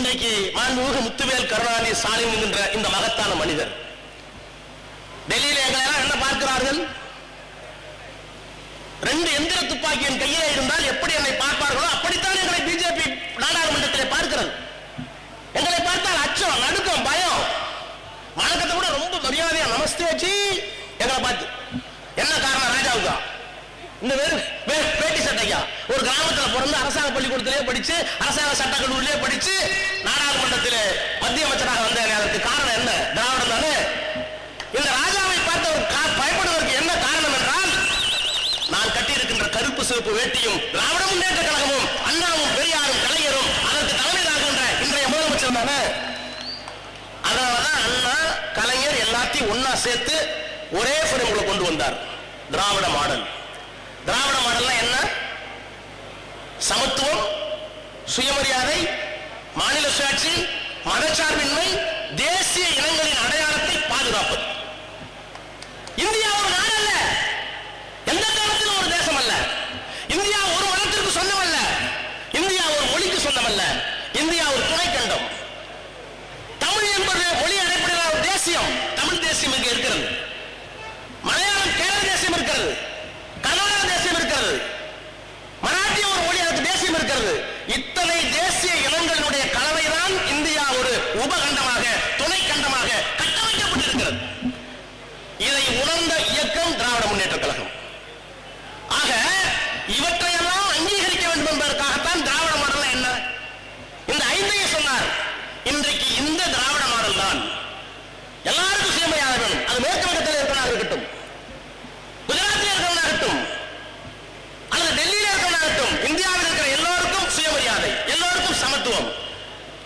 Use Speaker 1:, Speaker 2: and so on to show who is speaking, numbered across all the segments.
Speaker 1: இன்றைக்கு மாண்புமிகு முத்துவேல் கருணாநிதி ஸ்டாலின் என்கின்ற இந்த மகத்தான மனிதர். டெல்லியில எங்களை என்ன பார்க்கிறார்கள்? ரெண்டு எந்திர துப்பாக்கி என் கையிலே இருந்தால் எப்படி என்னை பார்ப்பார்களோ அப்படித்தான் எங்களை பிஜேபி நாடாளுமன்றத்திலே பார்க்கிறது. எங்களை பார்த்தால் அச்சம் நடுக்கம் பயம். வணக்கத்தை கூட ரொம்ப மரியாதையா நமஸ்தே வச்சு எங்களை பார்த்து. என்ன காரணம் ராஜாவுக்கா? இந்த வேறு கிடைக்கும் ஒரு கிராமத்துல பிறந்து அரசாங்க பள்ளிக்கூடத்திலே படிச்சு அரசாங்க சட்ட கல்லூரியிலே படிச்சு நாடாளுமன்றத்தில் மத்திய அமைச்சராக வந்த அதற்கு காரணம் என்ன? திராவிடம் தானே? இந்த ராஜாவை பார்த்து பயப்படுவதற்கு என்ன காரணம் என்றால் நான் கட்டியிருக்கின்ற கருப்பு சிவப்பு வேட்டியும் திராவிட முன்னேற்ற கழகமும் அண்ணாவும் பெரியாரும் கலைஞரும் அதற்கு தலைமை தாங்குகின்ற இன்றைய முதலமைச்சர் தானே? அதனாலதான் அண்ணா கலைஞர் எல்லாத்தையும் ஒன்னா சேர்த்து ஒரே ஃப்ரேம்ல கொண்டு வந்தார். திராவிட மாடல். திராவிட மாடல்னா என்ன? சமத்துவம் சுயமரியாதை மாநில சுயாட்சி மதச்சார்பின்மை தேசிய இன அடையாளத்தை பாதுகாப்பது இந்தியா ஒரு நாடு அல்ல எந்த காலத்திலும் ஒரு தேசம் அல்ல இந்தியா ஒரு மதத்திற்கு சொந்தம் அல்ல இந்தியா ஒரு மொழிக்கு சொந்தம் அல்ல இந்தியா ஒரு துணைக்கண்டம் தமிழ் என்பது மொழி அடிப்படையில் ஒரு தேசியம் தமிழ் தேசியம் இங்கே இருக்கிறது மலையாளம் கேரள தேசியம் இருக்கிறது கர்நாடக தேசியம் இருக்கிறது மராட்டிய ஒரு மொழி அதுக்கு தேசியம் இருக்கிறது இத்தனை தேசிய இனங்களினுடைய கலவைதான் இந்தியா ஒரு உபகண்டமாக துணை கண்டமாக கட்டமைக்கப்பட்டிருக்கிறது இதை உணர்ந்த இயக்கம் திராவிட முன்னேற்ற கழகம் ஆக இவற்றையெல்லாம் அங்கீகரிக்க வேண்டும் என்பதற்காகத்தான் திராவிட மாடல் என்ன இந்த ஐந்தையும் சொன்னார் இன்றைக்கு இந்த திராவிட மாடல் தான் எல்லாருக்கும் சுயமரியாதை வேணும் அது மேற்கு வங்கத்தில் இருக்கிறவனாக இருக்கட்டும் குஜராத்தில் இருக்கிறவனாகட்டும் அல்லது டெல்லியில் இருக்கிறவனாகட்டும் இந்தியாவில் இருக்கிற எல்லோருக்கும் சுயமரியாதை எல்லோருக்கும் சமத்துவம்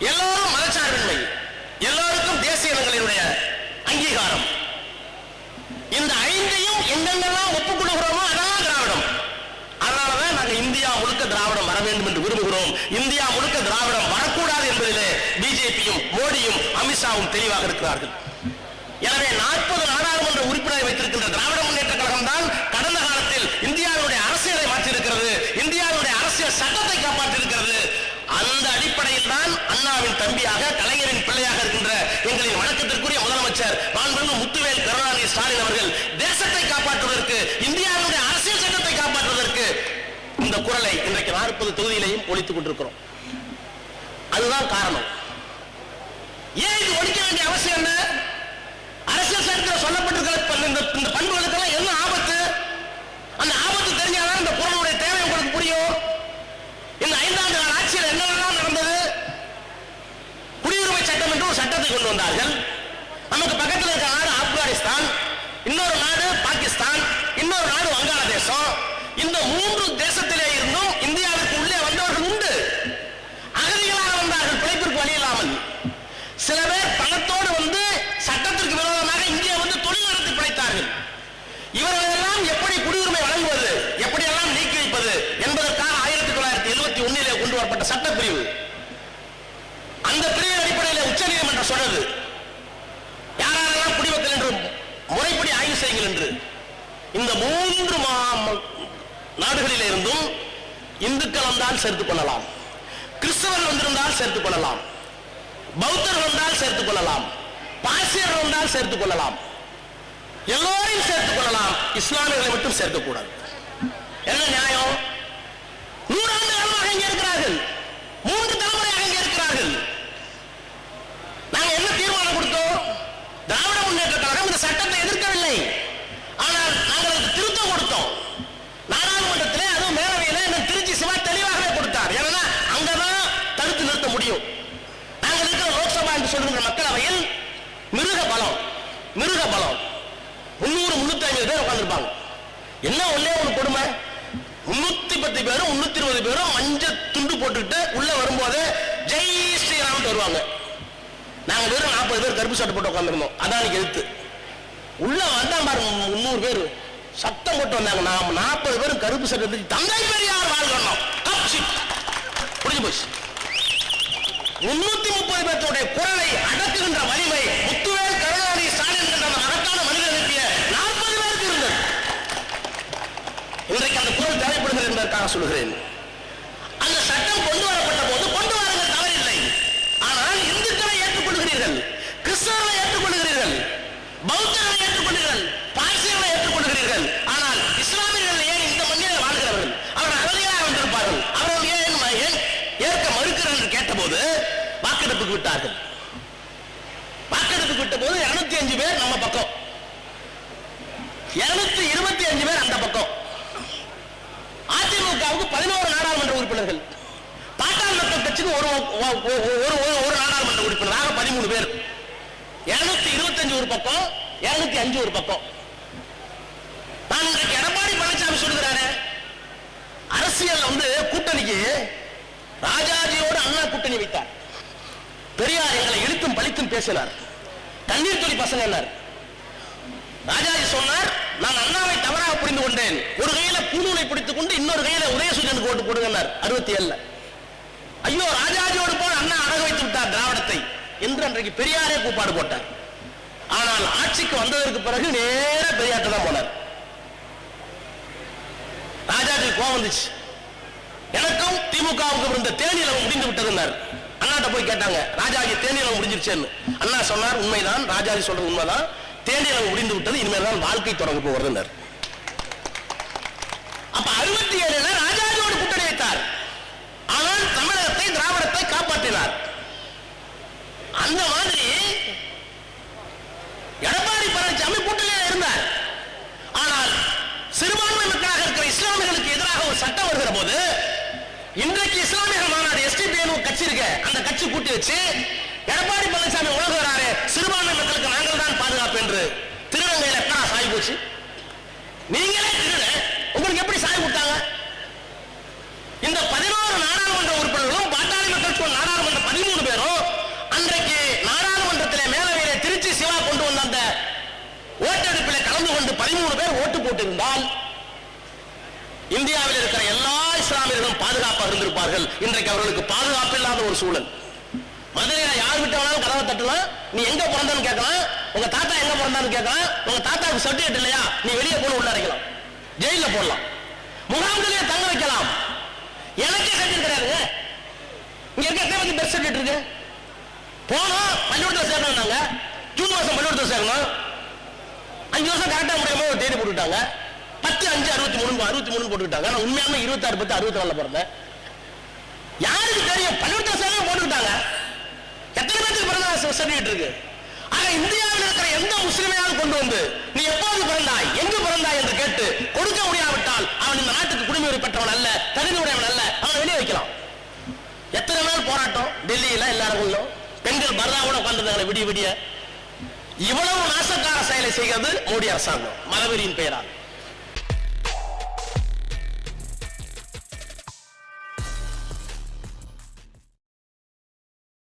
Speaker 1: எல்லோரும் மதச்சார்பின்மை எல்லோருக்கும் தேசிய இனங்களினுடைய அங்கீகாரம் இந்த ஐந்தையும் எங்கெங்கெல்லாம் ஒப்புக்கொள்கிறோமோ அதெல்லாம் திராவிடம். அதனாலதான் நாங்கள் இந்தியா முழுக்க திராவிடம் வர வேண்டும் என்று விரும்புகிறோம். இந்தியா முழுக்க திராவிடம் வரக்கூடாது என்பதிலே பிஜேபியும் மோடியும் அமித்ஷாவும் தெளிவாக இருக்கிறார்கள். எனவே நாற்பது நாடாளுமன்ற உறுப்பினரை வைத்திருக்கின்ற திராவிட முன்னேற்ற கழகம் தான் கடந்த காலத்தில் இந்தியாவுடைய அரசியலை மாற்றியிருக்கிறது. இந்தியாவுடைய அரசியல் சட்டத்தை அந்த அடிப்படையில் தான் அண்ணாவின் தம்பியாக கலைஞரின் பிள்ளையாக இருக்கின்ற எங்களின் வணக்கத்திற்குரிய முதலமைச்சர் மாண்புமிகு முத்துவேல் கருணாநிதி ஸ்டாலின் அவர்கள் தேசத்தை காப்பாற்றுவதற்கு இந்தியாவுடைய அரசியல் சட்டத்தை காப்பாற்றுவதற்கு இந்த குரலை இன்றைக்கு நாற்பது தொகுதியிலையும் ஒழித்துக் கொண்டிருக்கிறோம். அதுதான் காரணம். ஏன் இது ஒழிக்க வேண்டிய அவசியம் என்ன அரசியல் சட்டத்தில் சொல்லப்பட்டிருக்கிற ப- இந்த இந்த பண்புகளுக்கெல்லாம் என்ன ஆபத்து அந்த ஆபத்து தெரிஞ்சாதான் இந்த குரலுடைய தேவை உங்களுக்கு புரியும் இந்த ஐந்தாண்டு கால ஆட்சியில் என்னெல்லாம் நடந்தது குடியுரிமை சட்டம் என்று ஒரு சட்டத்தை கொண்டு வந்தார்கள் நமக்கு பக்கத்தில் இருக்கிற நாடு ஆப்கானிஸ்தான் இன்னொரு நாடு பாகிஸ்தான் இன்னொரு நாடு வங்காளதேசம். இந்த மூன்று தேசத்திலே இருந்தும் இந்தியாவிற்கு உள்ளே வந்தவர்கள் உண்டு. அகதிகளாக வந்தார்கள் பிழைப்பிற்கு வழி இல்லாமல். சில பேர் பணத்தோடு வந்து சட்டத்திற்கு விரோதமாக இந்தியா வந்து தொழில் நடத்தி பிழைத்தார்கள். இவர்களெல்லாம் எப்படி குடியுரிமை வழங்குவது எப்படி எல்லாம் நீக்கி வைப்பது என்பதற்காக ஆயிரத்தி தொள்ளாயிரத்தி எழுபத்தி ஒன்னிலே கொண்டு வரப்பட்ட சட்டப்பிரிவு. அந்த பிரிவின் அடிப்படையில் உச்ச நீதிமன்றம் சொன்னது என்று. இந்த மூன்று நாடுகளில் இருந்தும் இந்துக்கள் வந்தால் சேர்த்துக் கொள்ளலாம். கிறிஸ்தவர் வந்திருந்தால் சேர்த்துக் கொள்ளலாம். பௌத்தர் வந்தால் சேர்த்துக் கொள்ளலாம். பாசியர் வந்தால் சேர்த்துக் கொள்ளலாம். எல்லோரையும் சேர்த்துக் கொள்ளலாம். இஸ்லாமியர்களை மட்டும் சேர்க்கக்கூடாது. என்ன நியாயம் நூறாண்டு காலமாக இங்கே இருக்கிறார்கள் மூன்று தலைமுறையாக இங்கே இருக்கிறார்கள் நாங்க என்ன தீர்மானம் கொடுத்தோம் திராவிட முன்னேற்ற கழகம் இந்த சட்டத்தை எதிர்க்கவில்லை ஆனால் நாங்கள் அதுக்கு திருத்தம் கொடுத்தோம் நாடாளுமன்றத்திலே அதுவும் மேலவையிலே எனக்கு திருச்சி சிவா தெளிவாகவே கொடுத்தார் ஏன்னா அங்கதான் தடுத்து நிறுத்த முடியும் நாங்கள் இருக்கிற லோக்சபா என்று சொல்லுகிற மக்களவையில் மிருக பலம் மிருக பலம் முன்னூறு முன்னூத்தி ஐம்பது பேர் உட்கார்ந்திருப்பாங்க ஒன்னே ஒன்று கொடுமை. முன்னூத்தி பத்து பேரும் முன்னூத்தி இருபது பேரும் மஞ்ச துண்டு போட்டுக்கிட்டு உள்ள வரும்போது ஜெய் ஸ்ரீராம் வருவாங்க. நாங்க வெறும் நாற்பது பேர் கருப்பு சட்டை போட்டு உட்காந்துருந்தோம் அதான் எழுத்து. உள்ள வந்தான் பாருங்க முந்நூறு பேர். சத்தம் போட்டு வந்தாங்க. நாம் நாற்பது பேரும் கருப்பு சட்டை தந்தை பெரியார் வாழ்க்கணும் புரிஞ்சு போச்சு. முன்னூத்தி முப்பது பேர்த்தோடைய குரலை அடக்குகின்ற வலிமை முத்து எடுத்துக்காட்டாக சொல்கிறேன் அந்த சட்டம் கொண்டு வரப்பட்ட போது கொண்டு வாருங்கள் தவறில்லை ஆனால் இந்துக்களை ஏற்றுக்கொள்கிறீர்கள் கிறிஸ்தவர்களை ஏற்றுக்கொள்கிறீர்கள் பௌத்தர்களை ஏற்றுக்கொள்கிறீர்கள் பாரசீகர்களை ஏற்றுக்கொள்கிறீர்கள். ஆனால் இஸ்லாமியர்கள் ஏன் இந்த மண்ணில் வாழ்கிறவர்கள்? அவர்கள் அகதியாக வந்திருப்பார்கள். அவர்கள் ஏன் ஏன் ஏற்க மறுக்கிறார்கள் கேட்டபோது வாக்கெடுப்புக்கு விட்டார்கள். வாக்கெடுப்புக்கு விட்ட போது இருநூத்தி அஞ்சு பேர் நம்ம பக்கம். இருநூத்தி இருபத்தி அஞ்சு பேர் அந்த பக்கம். அதிமுகவுக்கு பதினோரு நாடாளுமன்ற உறுப்பினர்கள். பாட்டாள் மக்கள் கட்சிக்கு ஒரு ஒரு- ஒரு- ஒரு- ஒரு நாடாளுமன்ற உறுப்பினராக பதிமூணு பேர். இருநூத்தி இருபத்தஞ்சு ஒரு பக்கம் இருநூத்தி அஞ்சு ஒரு பக்கம். நான் இன்றைக்கு எடப்பாடி பழனிசாமி சொல்லுகிறாரு அரசியல் வந்து கூட்டணிக்கு ராஜாஜியோடு அண்ணா கூட்டணி வைத்தார். பெரியார் எங்களை இழுத்தும் பழித்தும் பேசினார். கண்ணீர் துளி பசங்க ராஜாஜி சொன்னார் நான் அண்ணாவை தவறாக புரிந்து கொண்டேன். ஒரு கையில பூநூலை பிடித்துக் கொண்டு இன்னொரு கையில உதயசூரியனுக்கு ஓட்டு போடுங்கன்னார். அறுபத்தி ஏழுல ஐயோ ராஜாஜியோடு போல் அண்ணா அடக வைத்து விட்டார் திராவிடத்தை என்று அன்றைக்கு பெரியாரே கூப்பாடு போட்டார். ஆனால் ஆட்சிக்கு வந்ததற்கு பிறகு நேர பெரியார்ட்ட தான் போனார். ராஜாஜி கோவம் வந்துச்சு. எனக்கும் திமுகவுக்கு இருந்த தேனியில முடிந்து விட்டதுன்னார். அண்ணாட்ட போய் கேட்டாங்க ராஜாஜி தேனியில முடிஞ்சிருச்சேன்னு. அண்ணா சொன்னார் உண்மைதான். ராஜாஜி சொல்றது உண்மைதான். தேனிலம் முடிந்து விட்டது. இனிமேல் தான் வாழ்க்கை தொடங்க போகிறதுன்னார். அப்ப அறுபத்தி ஏழுல ராஜாஜியோடு கூட்டணி வைத்தார் ஆனால் தமிழகத்தை திராவிடத்தை காப்பாற்றினார். அந்த மாதிரி எடப்பாடி பழனிசாமி கூட்டணியில் இருந்தார். ஆனால் சிறுபான்மை மக்களாக இருக்கிற இஸ்லாமியர்களுக்கு எதிராக ஒரு சட்டம் வருகிற போது இன்றைக்கு இஸ்லாமியர்கள் மாநாடு எஸ்டிபிஎன் கட்சி இருக்கு அந்த கட்சி கூட்டி வச்சு எடப்பாடி பழனிசாமி உலகிறாரு சிறுபான்மை மக்கள் நாங்கள் தான் பாதுகாப்பு என்று திருநங்கையில் எத்தனை நீங்களே திருட உங்களுக்கு எப்படி சாய் கொடுத்தாங்க? இந்த பதினோரு நாடாளுமன்ற உறுப்பினர்களும் பாட்டாளி மக்கள் கட்சி நாடாளுமன்ற பதிமூணு பேரும் அன்றைக்கு நாடாளுமன்றத்தில் மேலவையிலே திருச்சி சிவா கொண்டு வந்த அந்த ஓட்டெடுப்பில் கலந்து கொண்டு பதிமூணு பேர் ஓட்டு போட்டிருந்தால் இந்தியாவில் இருக்கிற எல்லா இஸ்லாமியர்களும் பாதுகாப்பாக இருந்திருப்பார்கள். இன்றைக்கு அவர்களுக்கு பாதுகாப்பு இல்லாத ஒரு சூழல். மதுரையில யார் விட்டு வேணாலும் கதவை தட்டலாம். நீ எங்க பிறந்தான்னு கேட்கலாம். உங்க தாத்தா எங்க பிறந்தான்னு கேட்கலாம். உங்க தாத்தாவுக்கு சர்டிஃபிகேட் இல்லையா? நீ வெளியே போன உள்ள அடைக்கலாம் ஜெயில போடலாம். முகாம்களே தங்க வைக்கலாம். எனக்கே சர்டிபிகேட் கிடையாதுங்க இங்க இருக்க எத்தனை வந்து பெர்த் சர்டிபிகேட் இருக்கு? போனோம் பள்ளிக்கூடத்தில் சேர்க்கணும்னாங்க ஜூன் மாசம் பள்ளிக்கூடத்தில் சேர்க்கணும் அஞ்சு வருஷம் கரெக்டா முடியாம ஒரு தேதி போட்டுட்டாங்க பத்து அஞ்சு அறுபத்தி மூணு அறுபத்தி மூணு போட்டுக்கிட்டாங்க. நான் உண்மையாலுமே இருபத்தாறு பத்து அறுபத்தி நாலு பிறந்தேன். யாருக்கு தெரியும்? பள்ளிக்கூடத்தில் சேர்க்க போட்டுக்கிட்டாங்க. சர்டிபிகேட் இருக்கு. ஆக இந்தியாவில் இருக்கிற எந்த முஸ்லிமையாவது கொண்டு வந்து நீ எப்போது பிறந்தாய்? எங்கு பிறந்தாய்? என்று கேட்டு கொடுக்க முடியாவிட்டால் அவன் இந்த நாட்டுக்கு குடிமுறை பெற்றவன் அல்ல தகுதி உடையவன் அல்ல அவன் வெளியே வைக்கலாம். எத்தனை நாள் போராட்டம்? டெல்லியில எல்லா இடங்களிலும் பெண்கள் பர்தாவோட உட்கார்ந்துருந்தாங்க விடிய விடிய. இவ்வளவு நாசக்கார செயலை செய்கிறது மோடி அரசாங்கம் மதவெறியின் பெயரால்.